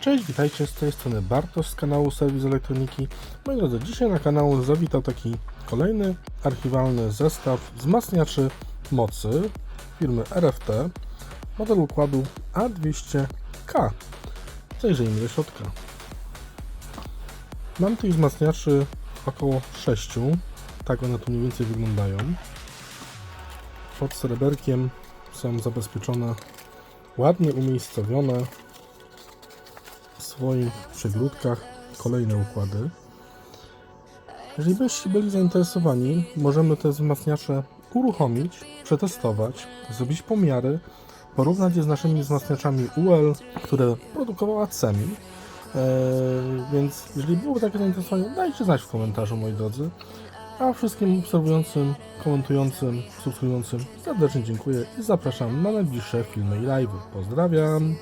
Cześć, witajcie, z tej strony Bartosz z kanału Serwis Elektroniki. Moi drodzy, dzisiaj na kanał zawitał taki kolejny archiwalny zestaw wzmacniaczy mocy firmy RFT, model układu A200K. Zajrzyjmy do środka. Mam tych wzmacniaczy około 6, tak one tu mniej więcej wyglądają. Pod sreberkiem są zabezpieczone, ładnie umiejscowione swoich przegródkach kolejne układy. Jeżeli byście byli zainteresowani, możemy te wzmacniacze uruchomić, przetestować, zrobić pomiary, porównać je z naszymi wzmacniaczami UL, które produkowała CEMI. Eee, więc jeżeli byłoby takie zainteresowanie, dajcie znać w komentarzu, moi drodzy. A wszystkim obserwującym, komentującym, subskrybującym serdecznie dziękuję i zapraszam na najbliższe filmy i live. Pozdrawiam!